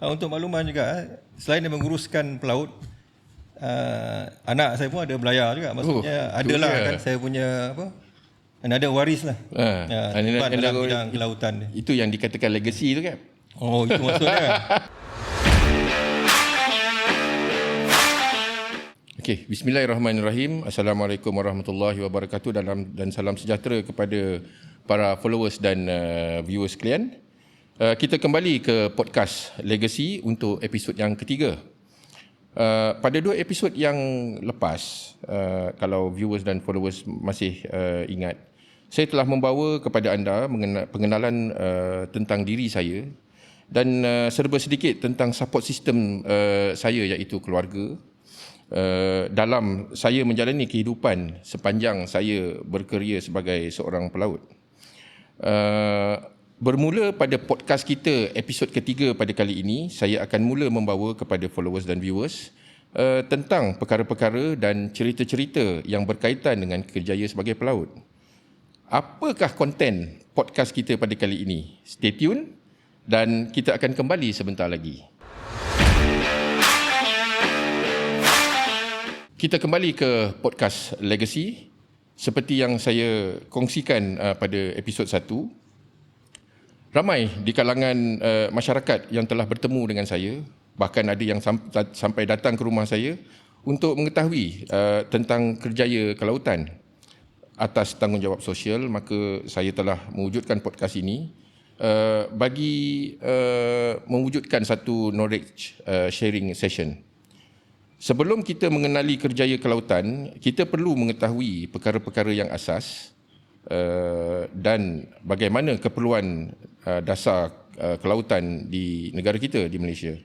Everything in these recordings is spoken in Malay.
Uh, untuk makluman juga, eh, selain dia menguruskan pelaut, uh, anak saya pun ada belayar juga. Maksudnya Oh, adalah dia. kan saya punya apa? Another waris lah. Ah, hebat and dalam bidang kelautan dia. Itu yang dikatakan legacy tu kan? Oh, itu maksudnya. Okey, bismillahirrahmanirrahim. Assalamualaikum warahmatullahi wabarakatuh dan, dan salam sejahtera kepada para followers dan uh, viewers sekalian. Uh, kita kembali ke podcast Legacy untuk episod yang ketiga. Uh, pada dua episod yang lepas, uh, kalau viewers dan followers masih uh, ingat, saya telah membawa kepada anda pengenalan uh, tentang diri saya dan uh, serba sedikit tentang support system uh, saya iaitu keluarga uh, dalam saya menjalani kehidupan sepanjang saya berkeria sebagai seorang pelaut. Uh, bermula pada podcast kita episod ketiga pada kali ini, saya akan mula membawa kepada followers dan viewers uh, tentang perkara-perkara dan cerita-cerita yang berkaitan dengan kerjaya sebagai pelaut. Apakah konten podcast kita pada kali ini? Stay tune dan kita akan kembali sebentar lagi. Kita kembali ke podcast Legacy. Seperti yang saya kongsikan uh, pada episod 1, ramai di kalangan uh, masyarakat yang telah bertemu dengan saya, bahkan ada yang sam- sampai datang ke rumah saya untuk mengetahui uh, tentang kerjaya kelautan atas tanggungjawab sosial, maka saya telah mewujudkan podcast ini uh, bagi uh, mewujudkan satu knowledge uh, sharing session. Sebelum kita mengenali kerjaya kelautan, kita perlu mengetahui perkara-perkara yang asas uh, dan bagaimana keperluan uh, dasar uh, kelautan di negara kita di Malaysia.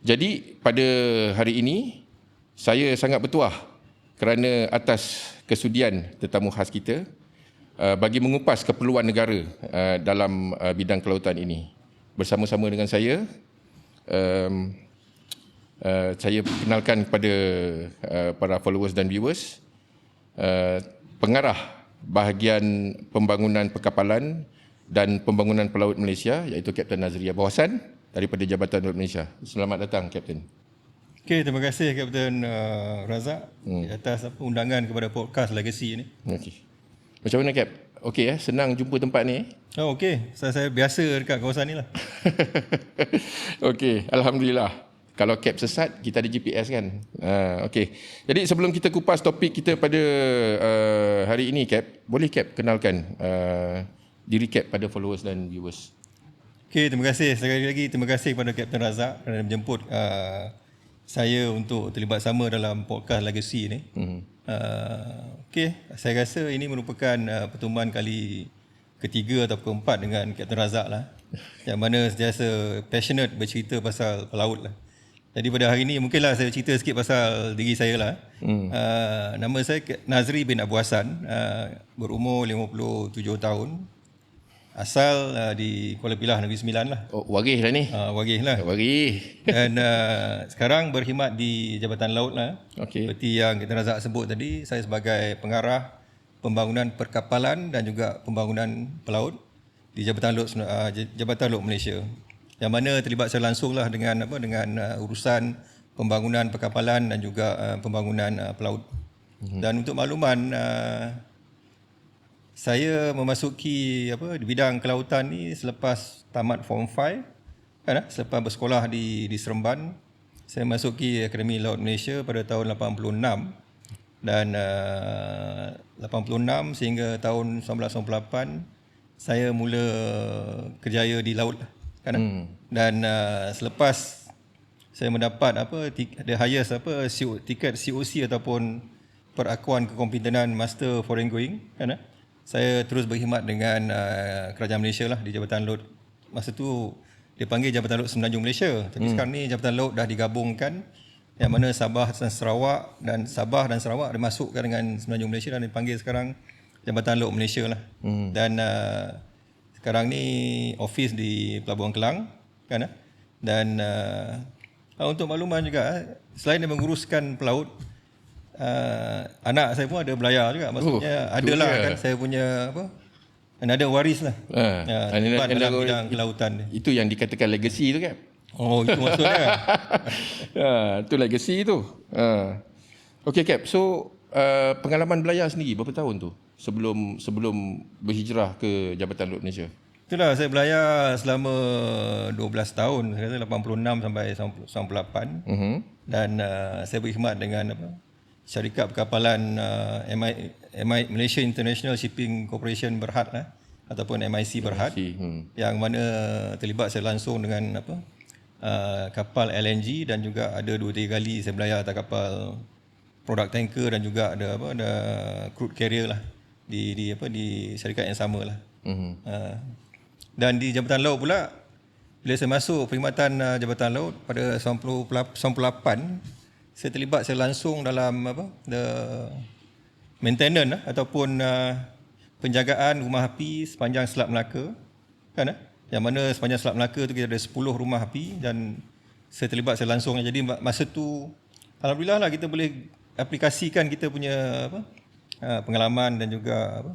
Jadi pada hari ini saya sangat bertuah kerana atas kesudian tetamu khas kita bagi mengupas keperluan negara dalam bidang kelautan ini. Bersama-sama dengan saya saya kenalkan kepada para followers dan viewers pengarah bahagian pembangunan perkapalan dan pembangunan pelaut Malaysia iaitu Kapten Nazri Abu Hassan daripada Jabatan Laut Malaysia. Selamat datang Kapten. Okey, terima kasih Kapten uh, Razak hmm. atas apa, undangan kepada podcast Legacy ni. Okey. Macam mana Kap? Okey eh, senang jumpa tempat ni. eh? Oh, okey. Saya, saya biasa dekat kawasan ni lah. Okey, alhamdulillah. Kalau cap sesat, kita ada GPS kan. Uh, Okey. Jadi sebelum kita kupas topik kita pada uh, hari ini Cap, boleh Cap kenalkan uh, diri Cap pada followers dan viewers. Okey, terima kasih. Sekali lagi terima kasih kepada Kapten Razak kerana menjemput uh, saya untuk terlibat sama dalam podcast Legacy ni. Hmm. Uh, Okey, saya rasa ini merupakan uh, pertemuan kali ketiga atau keempat dengan Kapten Razak lah. Yang mana sentiasa passionate bercerita pasal pelaut lah. Jadi pada hari ini mungkinlah saya cerita sikit pasal diri saya lah. Hmm. Uh, nama saya Nazri bin Abu Hassan, uh, berumur 57 tahun. Asal uh, di Kuala Pilah Negeri Sembilan lah. Oh, warih lah ni. Uh, Wagih lah. Warih. Dan uh, sekarang berkhidmat di Jabatan Laut lah. Okey. Seperti yang kita Razak sebut tadi, saya sebagai pengarah pembangunan perkapalan dan juga pembangunan pelaut di Jabatan Laut uh, Jabatan Laut Malaysia. Yang mana terlibat secara langsung lah dengan apa dengan uh, urusan pembangunan perkapalan dan juga uh, pembangunan uh, pelaut. Mm-hmm. Dan untuk makluman uh, saya memasuki apa di bidang kelautan ni selepas tamat form 5 kan eh? selepas bersekolah di di Seremban saya masuki Akademi Laut Malaysia pada tahun 86 dan uh, 86 sehingga tahun 1998 saya mula kerjaya di laut lah, kan hmm. dan uh, selepas saya mendapat apa the highest apa CO, tiket COC ataupun perakuan kekompitenan Master Foreign Going kan eh? saya terus berkhidmat dengan uh, kerajaan Malaysia lah di Jabatan Laut masa tu dia panggil Jabatan Laut Semenanjung Malaysia tapi hmm. sekarang ni Jabatan Laut dah digabungkan yang mana Sabah dan Sarawak dan Sabah dan Sarawak dimasukkan dengan Semenanjung Malaysia dan dipanggil sekarang Jabatan Laut Malaysia lah hmm. dan uh, sekarang ni office di Pelabuhan Kelang kan eh? dan uh, untuk makluman juga eh, selain dia menguruskan pelaut uh, anak saya pun ada belayar juga maksudnya Oh, adalah dia. kan saya punya apa another waris lah Ah, ya, dalam bidang kelautan dia Itu yang dikatakan legacy tu kan. Oh, itu maksudnya. ha, tu legacy tu. Ha. Okay Cap, so uh, pengalaman belayar sendiri berapa tahun tu sebelum sebelum berhijrah ke Jabatan Laut Malaysia? Itulah saya belayar selama 12 tahun, saya kata 86 sampai 98 Uh-huh. dan uh, saya berkhidmat dengan apa? Syarikat perkapalan uh, MI, MI Malaysia International Shipping Corporation Berhad lah ataupun MIC Berhad Si, hmm. yang mana terlibat saya langsung dengan apa? Uh, kapal LNG dan juga ada dua tiga kali saya belayar atas kapal produk tanker dan juga ada apa ada crude carrier lah di di apa di syarikat yang sama lah. Uh-huh. Uh, dan di Jabatan Laut pula bila saya masuk perkhidmatan uh, Jabatan Laut pada 90 98 saya terlibat saya langsung dalam apa the maintenance lah, ataupun uh, penjagaan rumah api sepanjang Selat Melaka kan eh? yang mana sepanjang Selat Melaka tu kita ada 10 rumah api dan saya terlibat saya langsung jadi ma- masa tu alhamdulillah lah kita boleh aplikasikan kita punya apa uh, pengalaman dan juga apa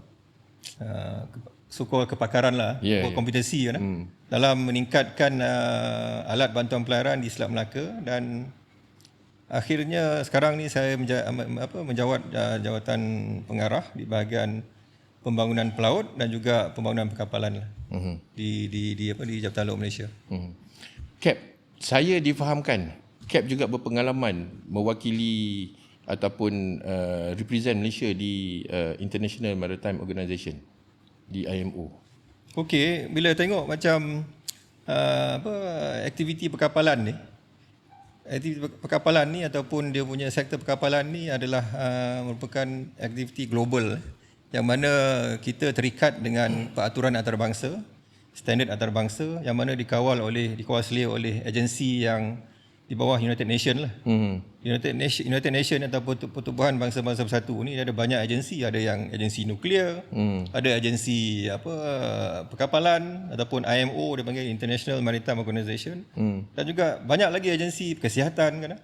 uh, sukor kepakaran lah, Yeah, yeah, yeah. kompetensi kan, hmm. dalam meningkatkan uh, alat bantuan pelayaran di Selat Melaka dan akhirnya sekarang ni saya menja, apa, menjawat uh, jawatan pengarah di bahagian pembangunan pelaut dan juga pembangunan perkapalan lah Uh-huh. di di di apa di Jabatan Laut Malaysia. Uh-huh. Cap, saya difahamkan Cap juga berpengalaman mewakili ataupun uh, represent Malaysia di uh, International Maritime Organization di IMO. Okey, bila tengok macam uh, apa aktiviti perkapalan ni aktiviti perkapalan ni ataupun dia punya sektor perkapalan ni adalah uh, merupakan aktiviti global yang mana kita terikat dengan peraturan antarabangsa, standard antarabangsa yang mana dikawal oleh dikawal selia oleh agensi yang di bawah United Nations lah. Hmm. United Nation United Nation ataupun Pertubuhan Bangsa-Bangsa Bersatu ni ada banyak agensi, ada yang agensi nuklear, hmm. ada agensi apa perkapalan ataupun IMO dia panggil International Maritime Organization hmm. dan juga banyak lagi agensi kesihatan kan.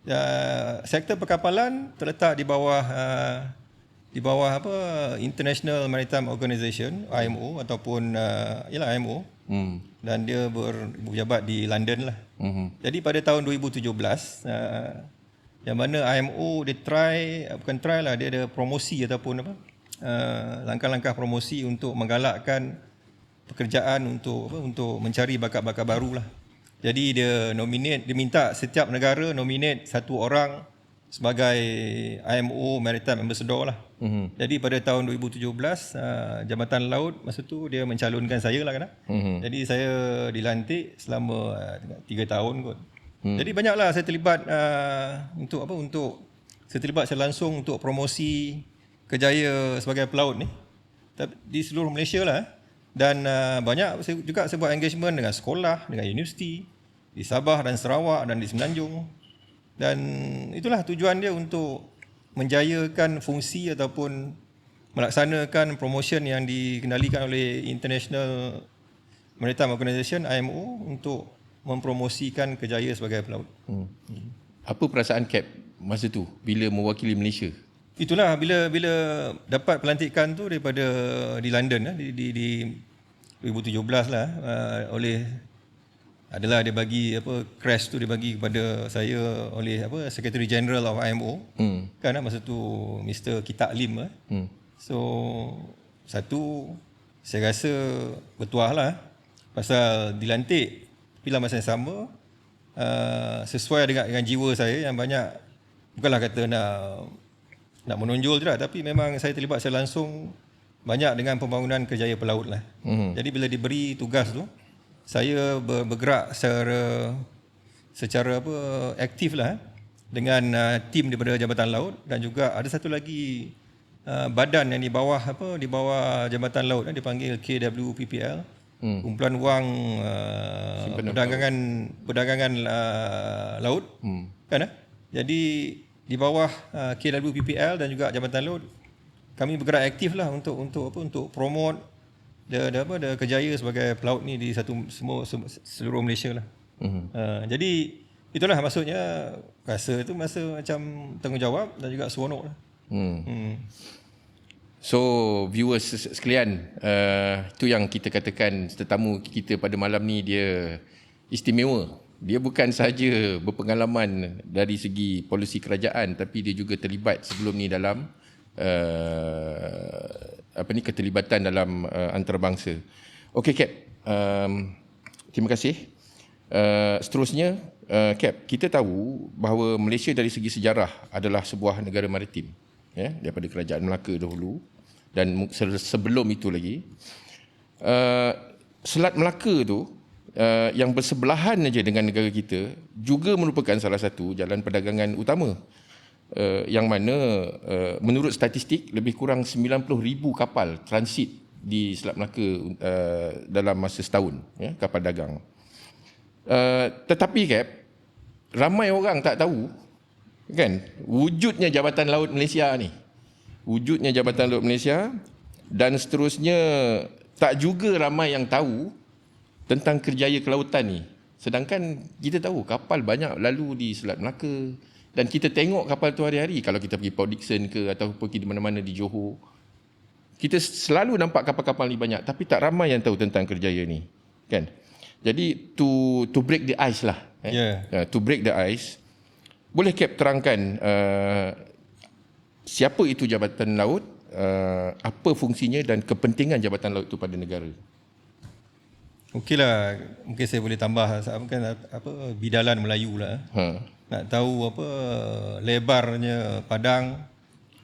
Uh, sektor perkapalan terletak di bawah uh, di bawah apa International Maritime Organization IMO ataupun uh, yalah IMO Hmm. dan dia ber, berjabat di London lah. Hmm. Jadi pada tahun 2017 uh, yang mana IMO dia try uh, bukan try lah dia ada promosi ataupun apa uh, langkah-langkah promosi untuk menggalakkan pekerjaan untuk apa untuk mencari bakat-bakat baru lah. Jadi dia nominate dia minta setiap negara nominate satu orang sebagai IMO Maritime Ambassador lah. Hmm. Jadi pada tahun 2017 uh, Jabatan Laut masa tu dia mencalonkan saya lah kan. Hmm. Jadi saya dilantik selama uh, 3 tahun kot. Hmm. Jadi banyaklah saya terlibat uh, untuk apa untuk saya terlibat saya langsung untuk promosi kejaya sebagai pelaut ni. Di seluruh Malaysia lah. eh. Dan uh, banyak saya juga saya buat engagement dengan sekolah, dengan universiti di Sabah dan Sarawak dan di Semenanjung. Dan itulah tujuan dia untuk menjayakan fungsi ataupun melaksanakan promotion yang dikendalikan oleh International Maritime Organization IMO untuk mempromosikan kejayaan sebagai pelaut. Hmm. Apa perasaan Cap masa tu bila mewakili Malaysia? Itulah bila bila dapat pelantikan tu daripada di London lah, di di, di 2017 lah uh, oleh adalah dia bagi apa crash tu dia bagi kepada saya oleh apa Secretary General of IMO Hmm. kan masa tu Mr. Kitak Lim eh. Hmm. So satu saya rasa bertuah lah pasal dilantik bila masa yang sama uh, sesuai dengan dengan jiwa saya yang banyak bukanlah kata nak nak menonjol tidak tapi memang saya terlibat saya langsung banyak dengan pembangunan kerjaya pelaut lah. Hmm. Jadi bila diberi tugas tu saya ber- bergerak secara secara apa aktif lah eh, dengan uh, tim daripada Jabatan Laut dan juga ada satu lagi uh, badan yang di bawah apa di bawah Jabatan Laut eh, dipanggil KWPPL hmm. kumpulan wang uh, perdagangan perdagangan uh, laut Hmm. kan eh? Jadi di bawah uh, KWPPL dan juga Jabatan Laut kami bergerak aktif lah untuk untuk apa untuk promote the, the apa the kejaya sebagai pelaut ni di satu semua sem- seluruh Malaysia lah. Hmm. Uh, jadi itulah maksudnya rasa tu masa macam tanggungjawab dan juga seronok lah. Hmm. Hmm. So viewers sekalian, uh, tu yang kita katakan tetamu kita pada malam ni dia istimewa. dia bukan saja berpengalaman dari segi polisi kerajaan tapi dia juga terlibat sebelum ni dalam uh, apa ni keterlibatan dalam uh, antarabangsa. Okey Cap, um, terima kasih. Uh, seterusnya uh, Cap, kita tahu bahawa Malaysia dari segi sejarah adalah sebuah negara maritim ya daripada kerajaan Melaka dahulu dan sebelum itu lagi uh, Selat Melaka tu uh, yang bersebelahan aja dengan negara kita juga merupakan salah satu jalan perdagangan utama uh, yang mana uh, menurut statistik lebih kurang 90,000 kapal transit di Selat Melaka uh, dalam masa setahun ya kapal dagang. Uh, tetapi cap ramai orang tak tahu kan wujudnya Jabatan Laut Malaysia ni. Wujudnya Jabatan Laut Malaysia dan seterusnya tak juga ramai yang tahu tentang kerjaya kelautan ni. Sedangkan kita tahu kapal banyak lalu di Selat Melaka, dan kita tengok kapal tu hari-hari kalau kita pergi Port Dickson ke atau pergi di mana-mana di Johor. Kita selalu nampak kapal-kapal ni banyak tapi tak ramai yang tahu tentang kerjaya ni. Kan? Jadi to to break the ice lah. Eh? Yeah. Uh, to break the ice. Boleh Cap terangkan uh, siapa itu Jabatan Laut, uh, apa fungsinya dan kepentingan Jabatan Laut itu pada negara? Okeylah, mungkin saya boleh tambah kan apa bidalan Melayu lah. Ha nak tahu apa lebarnya padang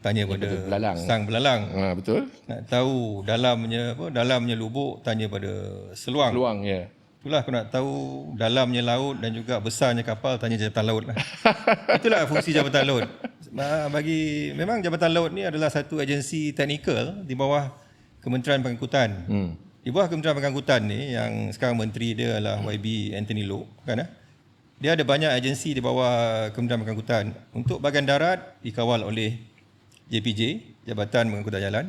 tanya ya, pada belalang. sang belalang. Ha, betul. Nak tahu dalamnya apa dalamnya lubuk tanya pada seluang. Seluang ya. Itulah aku nak tahu dalamnya laut dan juga besarnya kapal tanya jabatan laut lah. Itulah fungsi jabatan laut. Bagi memang jabatan laut ni adalah satu agensi teknikal di bawah Kementerian Pengangkutan. Hmm. di bawah Kementerian Pengangkutan ni yang sekarang menteri dia adalah YB Anthony Loke kan eh? Dia ada banyak agensi di bawah Kementerian Pengangkutan. Untuk bahagian darat dikawal oleh JPJ, Jabatan Pengangkutan Jalan.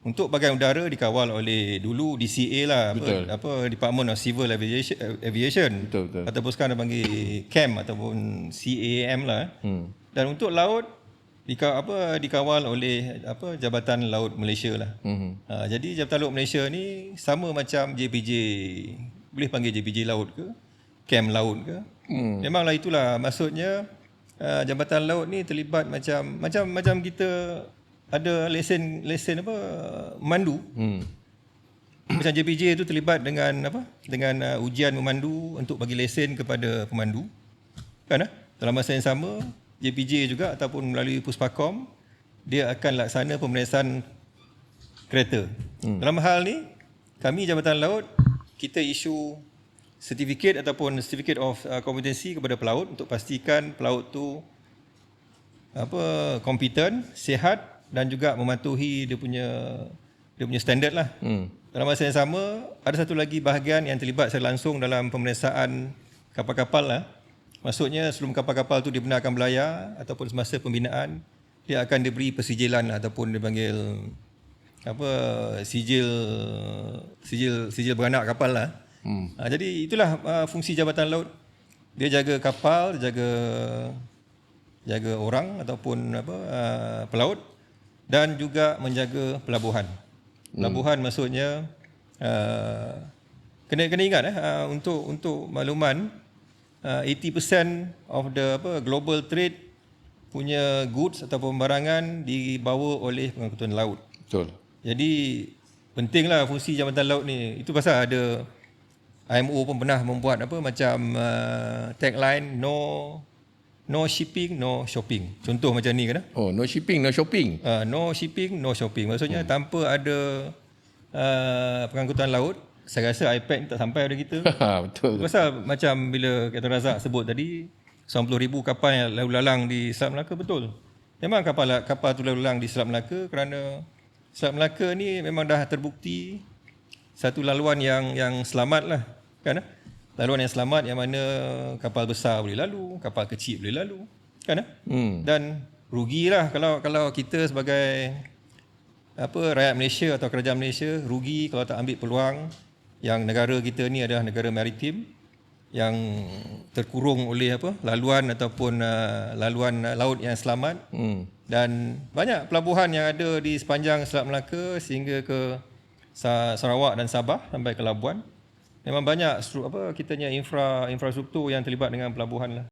Untuk bahagian udara dikawal oleh dulu DCA lah, betul. apa, apa Department of Civil Aviation, Aviation. Betul, betul. ataupun sekarang panggil CAM ataupun CAM lah. Hmm. Dan untuk laut dikawal, apa dikawal oleh apa Jabatan Laut Malaysia lah. Hmm. Ha, jadi Jabatan Laut Malaysia ni sama macam JPJ, boleh panggil JPJ Laut ke? CAM Laut ke? Hmm. Memanglah itulah maksudnya uh, jambatan laut ni terlibat macam macam macam kita ada lesen lesen apa mandu. Hmm. Macam JPJ itu terlibat dengan apa? Dengan uh, ujian memandu untuk bagi lesen kepada pemandu. Kan? Uh? Dalam masa yang sama, JPJ juga ataupun melalui Puspakom dia akan laksana pemeriksaan kereta. Hmm. Dalam hal ni, kami Jabatan Laut kita isu sertifikat ataupun certificate of uh, competency kepada pelaut untuk pastikan pelaut tu apa kompeten, sihat dan juga mematuhi dia punya dia punya standard lah. Hmm. Dalam masa yang sama, ada satu lagi bahagian yang terlibat secara langsung dalam pemeriksaan kapal-kapal lah. Maksudnya sebelum kapal-kapal tu dibenarkan berlayar ataupun semasa pembinaan, dia akan diberi persijilan lah, ataupun dipanggil apa sijil sijil sijil beranak kapal lah. Hmm. Ha, jadi itulah uh, fungsi jabatan laut. Dia jaga kapal, jaga jaga orang ataupun apa uh, pelaut dan juga menjaga pelabuhan. Hmm. Pelabuhan hmm. maksudnya uh, kena kena ingat eh uh, untuk untuk makluman uh, 80% of the apa global trade punya goods atau pembarangan dibawa oleh pengangkutan laut. Betul. Jadi pentinglah fungsi jabatan laut ni. Itu pasal ada IMO pun pernah membuat apa macam uh, tagline no no shipping no shopping. Contoh macam ni kan? Oh, no shipping no shopping. Uh, no shipping no shopping. Maksudnya hmm. tanpa ada uh, pengangkutan laut, saya rasa iPad tak sampai pada kita. Betul. Pasal macam bila kata Razak sebut tadi 90,000 kapal yang lalu lalang di Selat Melaka betul. Memang kapal kapal tu lalu lalang di Selat Melaka kerana Selat Melaka ni memang dah terbukti satu laluan yang yang selamat lah kan laluan yang selamat yang mana kapal besar boleh lalu kapal kecil boleh lalu. Kan hmm. dan rugilah kalau kalau kita sebagai apa rakyat Malaysia atau kerajaan Malaysia rugi kalau tak ambil peluang yang negara kita ni adalah negara maritim yang terkurung oleh apa laluan ataupun uh, laluan laut yang selamat. Hmm. dan banyak pelabuhan yang ada di sepanjang Selat Melaka sehingga ke Sarawak dan Sabah sampai ke Labuan Memang banyak apa kitanya infra infrastruktur yang terlibat dengan pelabuhan lah.